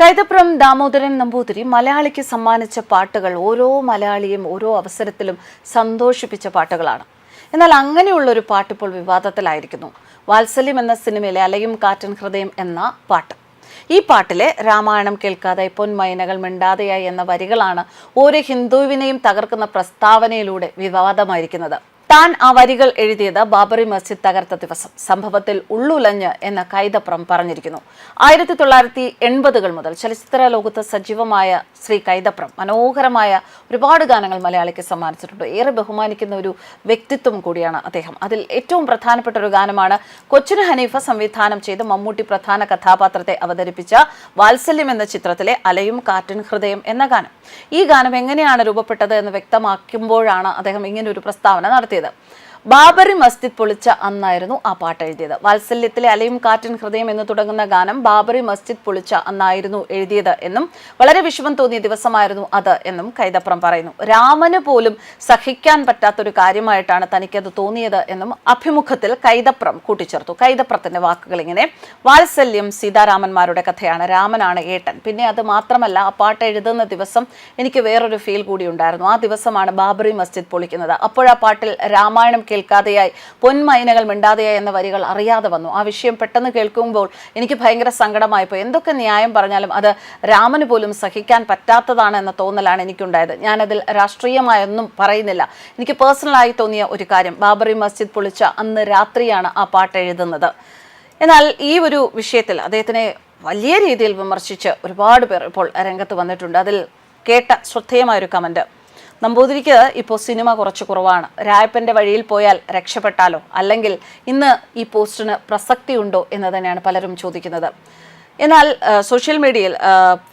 കൈതപ്രം ദാമോദരൻ നമ്പൂതിരി മലയാളിക്ക് സമ്മാനിച്ച പാട്ടുകൾ ഓരോ മലയാളിയും ഓരോ അവസരത്തിലും സന്തോഷിപ്പിച്ച പാട്ടുകളാണ്. എന്നാൽ അങ്ങനെയുള്ള ഒരു പാട്ട് ഇപ്പോൾ വിവാദത്തിലായിരിക്കുന്നു. വാത്സല്യം എന്ന സിനിമയിലെ അലയും കാറ്റൻ ഹൃദയം എന്ന പാട്ട്. ഈ പാട്ടിലെ രാമായണം കേൾക്കാതെ പൊൻമൈനകൾ മിണ്ടാതെയായി എന്ന വരികളാണ് ഓരോ ഹിന്ദുവിനെയും തകർക്കുന്ന പ്രസ്താവനയിലൂടെ വിവാദമായിരിക്കുന്നത്. താൻ ആ വരികൾ എഴുതിയത് ബാബറി മസ്ജിദ് തകർത്ത ദിവസം. സംഭവത്തിൽ ഉള്ളുലഞ്ഞ് എന്ന കൈതപ്രം പറഞ്ഞിരിക്കുന്നു. ആയിരത്തി തൊള്ളായിരത്തി എൺപതുകൾ മുതൽ ചലച്ചിത്ര ലോകത്ത് സജീവമായ ശ്രീ കൈതപ്രം മനോഹരമായ ഒരുപാട് ഗാനങ്ങൾ മലയാളിക്ക് സമ്മാനിച്ചിട്ടുണ്ട്. ഏറെ ബഹുമാനിക്കുന്ന ഒരു വ്യക്തിത്വം കൂടിയാണ് അദ്ദേഹം. അതിൽ ഏറ്റവും പ്രധാനപ്പെട്ട ഒരു ഗാനമാണ് കൊച്ചിന് ഹനീഫ സംവിധാനം ചെയ്ത് മമ്മൂട്ടി പ്രധാന കഥാപാത്രത്തെ അവതരിപ്പിച്ച വാത്സല്യം എന്ന ചിത്രത്തിലെ അലയും കാറ്റൻ ഹൃദയം എന്ന ഗാനം. ഈ ഗാനം എങ്ങനെയാണ് രൂപപ്പെട്ടത് എന്ന് വ്യക്തമാക്കുമ്പോഴാണ് അദ്ദേഹം ഇങ്ങനെ ഒരു പ്രസ്താവന നടത്തിയത്. ചെയ്തത്. ബാബറി മസ്ജിദ് പൊളിച്ച അന്നായിരുന്നു ആ പാട്ട് എഴുതിയത്. വാത്സല്യത്തിലെ അലയും കാറ്റിൻ ഹൃദയം എന്ന് തുടങ്ങുന്ന ഗാനം ബാബറി മസ്ജിദ് പൊളിച്ച അന്നായിരുന്നു എഴുതിയത് എന്നും വളരെ വിഷമം തോന്നിയ ദിവസമായിരുന്നു അത് എന്നും കൈതപ്രം പറയുന്നു. രാമന് പോലും സഹിക്കാൻ പറ്റാത്തൊരു കാര്യമായിട്ടാണ് തനിക്കത് തോന്നിയത് എന്നും അഭിമുഖത്തിൽ കൈതപ്രം കൂട്ടിച്ചേർത്തു. കൈതപ്രത്തിന്റെ വാക്കുകൾ ഇങ്ങനെ വാത്സല്യം സീതാരാമന്മാരുടെ കഥയാണ് രാമനാണ് ഏട്ടൻ. പിന്നെ അത് മാത്രമല്ല ആ പാട്ട് എഴുതുന്ന ദിവസം എനിക്ക് വേറൊരു ഫീൽ കൂടി ഉണ്ടായിരുന്നു. ആ ദിവസമാണ് ബാബറി മസ്ജിദ് പൊളിക്കുന്നത്. അപ്പോഴാ പാട്ടിൽ രാമായണം കേൾക്കാതെയായി. പൊന്മൈനകൾ മിണ്ടാതെയായി എന്ന വരികൾ അറിയാതെ വന്നു. ആ വിഷയം പെട്ടെന്ന് കേൾക്കുമ്പോൾ എനിക്ക് ഭയങ്കര സങ്കടമായിപ്പോയി. എന്തൊക്കെ ന്യായം പറഞ്ഞാലും അത് രാമന് പോലും സഹിക്കാൻ പറ്റാത്തതാണ് എന്ന തോന്നലാണ് എനിക്കുണ്ടായത്. ഞാനതിൽ രാഷ്ട്രീയമായൊന്നും പറയുന്നില്ല. എനിക്ക് പേഴ്സണലായി തോന്നിയ ഒരു കാര്യം. ബാബറി മസ്ജിദ് പൊളിച്ച അന്ന് രാത്രിയാണ് ആ പാട്ട് എഴുതുന്നത്. എന്നാൽ ഈ ഒരു വിഷയത്തിൽ അദ്ദേഹത്തിനെ വലിയ രീതിയിൽ വിമർശിച്ച് ഒരുപാട് പേർ ഇപ്പോൾ രംഗത്ത് വന്നിട്ടുണ്ട്. അതിൽ കേട്ട ശ്രദ്ധേയമായൊരു കമന്റ് നമ്പൂതിരിക്ക് ഇപ്പോൾ സിനിമ കുറച്ച് കുറവാണ്. രായപ്പന്റെ വഴിയിൽ പോയാൽ രക്ഷപ്പെട്ടാലോ? അല്ലെങ്കിൽ ഇന്ന് ഈ പോസ്റ്റിന് പ്രസക്തിയുണ്ടോ എന്ന് തന്നെയാണ് പലരും ചോദിക്കുന്നത്. എന്നാൽ സോഷ്യൽ മീഡിയയിൽ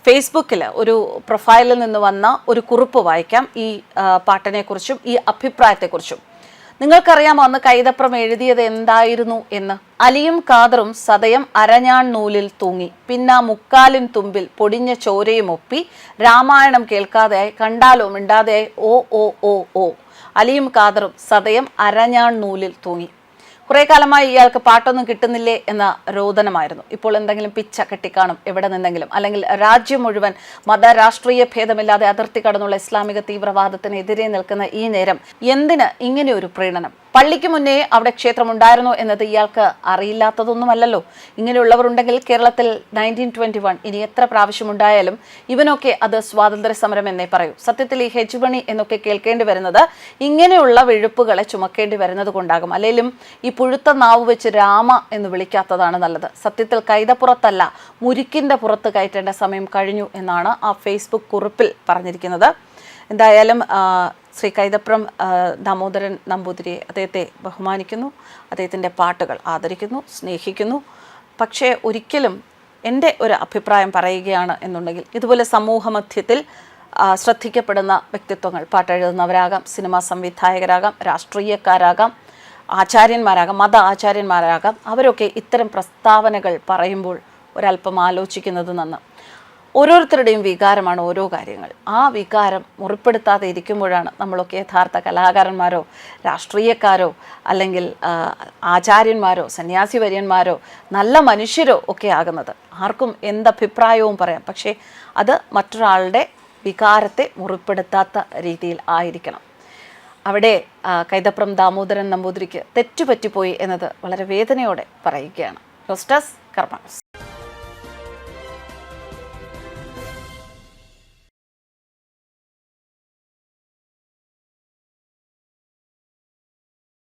ഫേസ്ബുക്കിൽ ഒരു പ്രൊഫൈലിൽ നിന്ന് വന്ന ഒരു കുറിപ്പ് വായിക്കാം. ഈ പാട്ടിനെക്കുറിച്ചും ഈ അഭിപ്രായത്തെക്കുറിച്ചും. നിങ്ങൾക്കറിയാമോ അന്ന് കൈതപ്രം എഴുതിയത് എന്തായിരുന്നു എന്ന്? അലിയും കാതറും സതയം അരഞ്ഞാൺ നൂലിൽ തൂങ്ങി. പിന്ന മുക്കാലിൻ തുമ്പിൽ പൊടിഞ്ഞ ചോരയും ഒപ്പി. രാമായണം കേൾക്കാതെയായി കണ്ടാലോ മിണ്ടാതെയായി ഓ ഓ ഓ ഓ. അലിയും കാതറും സതയം അരഞ്ഞാൺ നൂലിൽ തൂങ്ങി. കുറെ കാലമായി ഇയാൾക്ക് പാട്ടൊന്നും കിട്ടുന്നില്ലേ എന്ന രോദനമായിരുന്നു. ഇപ്പോൾ എന്തെങ്കിലും പിച്ച കെട്ടിക്കാണും എവിടെ നിന്നെങ്കിലും. അല്ലെങ്കിൽ രാജ്യം മുഴുവൻ മത രാഷ്ട്രീയ ഭേദമില്ലാതെ അതിർത്തി കടന്നുള്ള ഇസ്ലാമിക തീവ്രവാദത്തിനെതിരെ നിൽക്കുന്ന ഈ നേരം എന്തിന് ഇങ്ങനെ ഒരു പ്രീണനം? പള്ളിക്ക് മുന്നേ അവിടെ ക്ഷേത്രം ഉണ്ടായിരുന്നോ എന്നത് ഇയാൾക്ക് അറിയില്ലാത്തതൊന്നുമല്ലല്ലോ. ഇങ്ങനെയുള്ളവർ ഉണ്ടെങ്കിൽ കേരളത്തിൽ നയന്റീൻ ട്വന്റി വൺ ഇനി എത്ര പ്രാവശ്യം ഉണ്ടായാലും ഇവനൊക്കെ അത് സ്വാതന്ത്ര്യ സമരം എന്നേ പറയൂ. സത്യത്തിൽ ഈ ഹെജ്ബണി എന്നൊക്കെ കേൾക്കേണ്ടി വരുന്നത് ഇങ്ങനെയുള്ള വിഴുപ്പുകളെ ചുമക്കേണ്ടി വരുന്നത് കൊണ്ടാകും. അല്ലെങ്കിലും ഈ പുഴുത്ത നാവ് വെച്ച് രാമ എന്ന് വിളിക്കാത്തതാണ് നല്ലത്. സത്യത്തിൽ കൈതപ്പുറത്തല്ല മുരിക്കിന്റെ പുറത്ത് കയറ്റേണ്ട സമയം കഴിഞ്ഞു എന്നാണ് ആ ഫേസ്ബുക്ക് കുറിപ്പിൽ പറഞ്ഞിരിക്കുന്നത്. എന്തായാലും ശ്രീ കൈതപ്രം ദാമോദരൻ നമ്പൂതിരി അദ്ദേഹത്തെ ബഹുമാനിക്കുന്നു അദ്ദേഹത്തിന്റെ പാട്ടുകൾ ആദരിക്കുന്നു സ്നേഹിക്കുന്നു. പക്ഷേ ഒരിക്കലും എന്റെ ഒരു അഭിപ്രായം പറയുകയാണ് എന്നുണ്ടെങ്കിൽ ഇതുപോലെ സമൂഹ മധ്യത്തിൽ ശ്രദ്ധിക്കപ്പെടുന്ന വ്യക്തിത്വങ്ങൾ പാട്ടെഴുതുന്നവരാകാം സിനിമാ സംവിധായകരാകാം രാഷ്ട്രീയക്കാരാകാം ആചാര്യന്മാരാകാം മത ആചാര്യന്മാരാകാം അവരൊക്കെ ഇത്തരം പ്രസ്താവനകൾ പറയുമ്പോൾ ഒരല്പം ആലോചിക്കുന്നത് നന്ന്. ഓരോരുത്തരുടെയും വികാരമാണ് ഓരോ കാര്യങ്ങൾ. ആ വികാരം മുറിപ്പെടുത്താതെ ഇരിക്കുമ്പോഴാണ് നമ്മളൊക്കെ യഥാർത്ഥ കലാകാരന്മാരോ രാഷ്ട്രീയക്കാരോ അല്ലെങ്കിൽ ആചാര്യന്മാരോ സന്യാസി വര്യന്മാരോ നല്ല മനുഷ്യരോ ഒക്കെ ആകുന്നത്. ആർക്കും എന്തഭിപ്രായവും പറയാം. പക്ഷേ അത് മറ്റൊരാളുടെ വികാരത്തെ മുറിപ്പെടുത്താത്ത രീതിയിൽ ആയിരിക്കണം. അവിടെ കൈതപ്രം ദാമോദരൻ നമ്പൂതിരിക്ക് തെറ്റുപറ്റിപ്പോയി എന്നത് വളരെ വേദനയോടെ പറയുകയാണ്. റോസ്റ്റസ് കർമ്മ